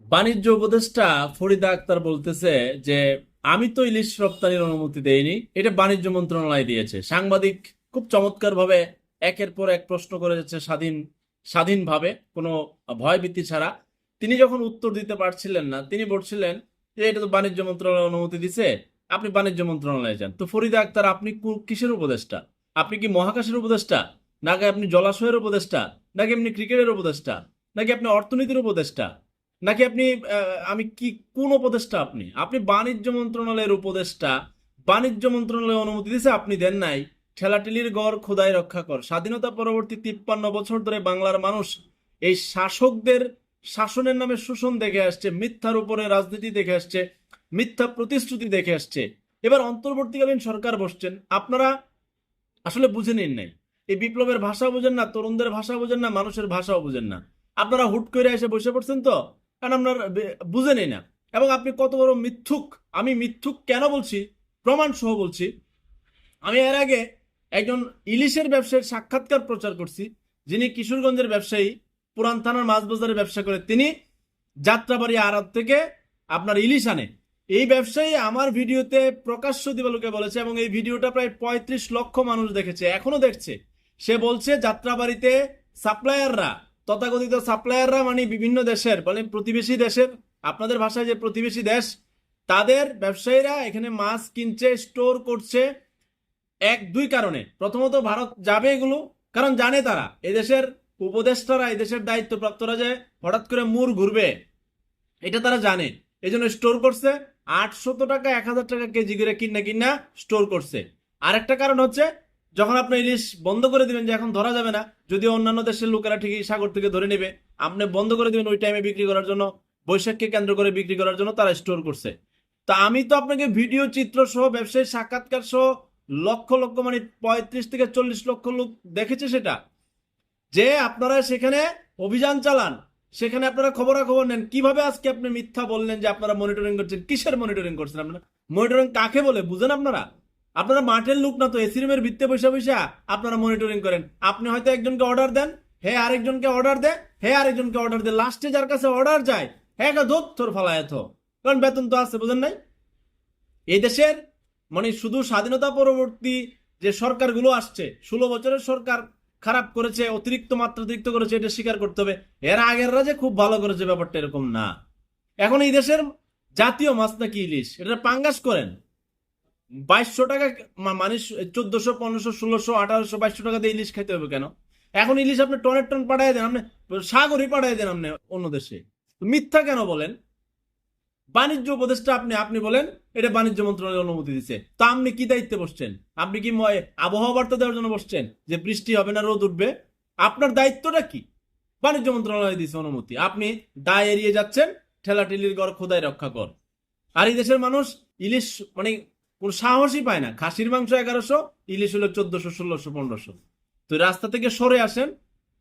বাণিজ্য উপদেষ্টা ফরিদা আক্তার বলতেছে যে, আমি তো ইলিশ রপ্তানির অনুমতি দেইনি। এটা বাণিজ্য মন্ত্রণালয় দিয়েছে। সাংবাদিক খুব চমৎকারভাবে একের পর এক প্রশ্ন করে যাচ্ছে স্বাধীন, স্বাধীনভাবে, কোনো ভয়ভীতি ছাড়া। তিনি যখন উত্তর দিতে পারছিলেন না, তিনি বলছিলেন যে, এটা তো বাণিজ্য মন্ত্রণালয় অনুমতি দিছে। আপনি বাণিজ্য মন্ত্রণালয়ে যান। তো ফরিদা আক্তার, আপনি কিসের উপদেষ্টা? আপনি কি মহাকাশের উপদেষ্টা? নাকি আপনি জলাশয়ের উপদেষ্টা? নাকি আপনি ক্রিকেটের উপদেষ্টা? নাকি আপনি অর্থনীতির উপদেষ্টা? নাকি আপনি আমি কি, কোন উপদেষ্টা আপনি? আপনি বাণিজ্য মন্ত্রণালয়ের উপদেষ্টা, বাণিজ্য মন্ত্রণালয় অনুমতি দিয়েছে আপনি দেন নাই। ঠেলাটিলির গড় খোদাই রক্ষা কর। স্বাধীনতা পরবর্তী তিপ্পান্ন বছর ধরে বাংলার মানুষ এই শাসকদের শাসনের নামে শোষণ দেখে আসছে, মিথ্যার উপরে রাজনীতি দেখে আসছে, মিথ্যা প্রতিশ্রুতি দেখে আসছে। এবার অন্তর্বর্তীকালীন সরকার বসছেন। আপনারা আসলে বুঝে নিন নাই। এই বিপ্লবের ভাষা বোঝেন না, তরুণদের ভাষা বোঝেন না, মানুষের ভাষাও বোঝেন না। আপনারা হুট করে এসে বসে পড়ছেন তো? কারণ আপনার বুঝেনই না। এবং আপনি কত বড় মিথ্যুক, আমি মিথ্যুক কেন বলছি? প্রমাণ সহ বলছি। আমি এর আগে একজন ইলিশের ব্যবসায়ীর সাক্ষাৎকার প্রচার করছি, যিনি কিশোরগঞ্জের ব্যবসায়ী, পুরান থানার মাছ বাজারে ব্যবসা করে। তিনি যাত্রাবাড়ি আড়ত থেকে আপনার ইলিশ আনে। এই ব্যবসায়ী আমার ভিডিওতে প্রকাশ্য দিবালুকে বলেছে এবং এই ভিডিওটা প্রায় পঁয়ত্রিশ লক্ষ মানুষ দেখেছে, এখনও দেখছে। সে বলছে, যাত্রাবাড়িতে সাপ্লায়াররা তথাকথিত সাপ্লায়াররা মানে বিভিন্ন দেশের মানে প্রতিবেশী দেশের, আপনাদের ভাষায় যে প্রতিবেশী দেশ, তাদের ব্যবসায়ীরা এখানে মাছ কিনছে স্টোর করছে এক, দুই কারণে। প্রথমত ভারত যাবে এগুলো, কারণ জানে তারা, এদেশের উপদেষ্টারা, এদেশের দায়িত্বপ্রাপ্তরা যে হঠাৎ করে মুর ঘুরবে, এটা তারা জানে। এই জন্য স্টোর করছে, আটশত টাকা, এক হাজার টাকা কেজি করে কিনা কিনা স্টোর করছে। আরেকটা কারণ হচ্ছে যখন আপনি ইলিশ বন্ধ করে দিবেন যে এখন ধরা যাবে না, যদিও অন্যান্য দেশের লোকেরা ঠিকই সাগর থেকে ধরে নেবে, আপনি বন্ধ করে দিবেন ওই টাইমে বিক্রি করার জন্য, বৈশাখকে কেন্দ্র করে বিক্রি করার জন্য তারা স্টোর করছে। তা আমি তো আপনাকে ভিডিও চিত্র সহ, ব্যবসায়ী সাক্ষাৎকার সহ লক্ষ লক্ষ মানে পঁয়ত্রিশ থেকে চল্লিশ লক্ষ লোক দেখেছে সেটা। যে আপনারা সেখানে অভিযান চালান, সেখানে আপনারা খবরাখবর নেন, কীভাবে আজকে আপনি মিথ্যা বললেন যে আপনারা মনিটরিং করছেন, কিসের মনিটরিং করছেন আপনারা? মনিটরিং কাকে বলে, বুঝেন আপনারা? আপনারা মাঠের লোক না তো এসি রুমের ভিত্তে বসে বসে আপনারা মনিটরিং করেন। আপনি হয়তো একজনকে অর্ডার দেন, হে আরেকজনকে অর্ডার দেয় হে আরেকজনকে অর্ডার দেয় লাস্টে যার কাছে অর্ডার যায় হ্যাঁ ধোত, তোর ফালায় এত। কারণ বেতন তো আছে, বুঝেন নাই? এই দেশের মানে শুধু স্বাধীনতা পরবর্তী যে সরকারগুলো আসছে, ষোলো বছরের সরকার খারাপ করেছে, অতিরিক্ত মাত্রা অতিরিক্ত করেছে, এটা স্বীকার করতে হবে। এর আগেররা যে খুব ভালো করেছে, ব্যাপারটা এরকম না। এখন এই দেশের জাতীয় মাছ নাকি ইলিশ? এটা পাঙ্গাস করেন। বাইশশো টাকা মানুষ চোদ্দশো, পনেরোশো, ষোলোশো, আঠারোশো, বাইশশো টাকা দিয়ে ইলিশ খাইতে হবে কেন? এখন ইলিশ আপনি টনের টন পাঠাই দেন, আপনি সাগরই পাঠাই দেন আপনি অন্য দেশে। মিথ্যা কেন বলেন? বাণিজ্য উপদেষ্টা আপনি আপনি বলেন, এটা বাণিজ্য মন্ত্রণালয় অনুমতি দিচ্ছে তা আপনি কি দায়িত্বে বসছেন? আপনি কি আবহাওয়া বার্তা দেওয়ার জন্য বসছেন যে বৃষ্টি হবে না, রোদ উঠবে? আপনার দায়িত্বটা কি? বাণিজ্য মন্ত্রণালয় দিচ্ছে অনুমতি। আপনি দায় এড়িয়ে যাচ্ছেন, ঠেলাঠেলির গড় খোদাই রক্ষা কর। আর এই দেশের মানুষ ইলিশ মানে কোন সাহসই পায় না। খাসির মাংস এগারোশো, ইলিশ হলো চোদ্দশো, ষোলোশো, পনেরোশো। তো রাস্তা থেকে সরে আসেন,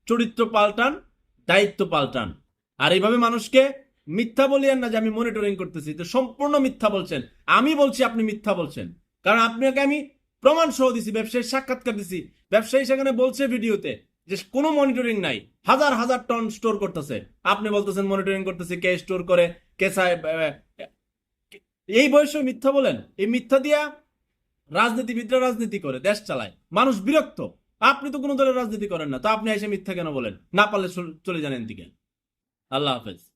চরিত্র পাল্টান, দায়িত্ব পাল্টান। আর এইভাবে মানুষকে মিথ্যা বলিয়েন না যে আমি মনিটরিং করতেছি। তো সম্পূর্ণ মিথ্যা বলছেন। আমি বলছি, আপনি মিথ্যা বলছেন। কারণ আপনাকে আমি প্রমাণ সহ দিছি ব্যবসায়ী সাক্ষাৎকার দিছি। ব্যবসায়ী সেখানে বলছে ভিডিওতে যে কোনো মনিটরিং নাই। হাজার হাজার টন স্টোর করতেছে। আপনি বলতেছেন মনিটরিং করতেছে, কে স্টোর করে, কে এই বয়সে মিথ্যা বলেন। এই মিথ্যা দিয়া রাজনীতিবিদরা রাজনীতি করে, দেশ চালায়। মানুষ বিরক্ত। আপনি তো কোনো দলের রাজনীতি করেন না। তো আপনি এসে মিথ্যা কেন বলেন? না পারলে চলে যান দিকে আল্লাহ হাফেজ।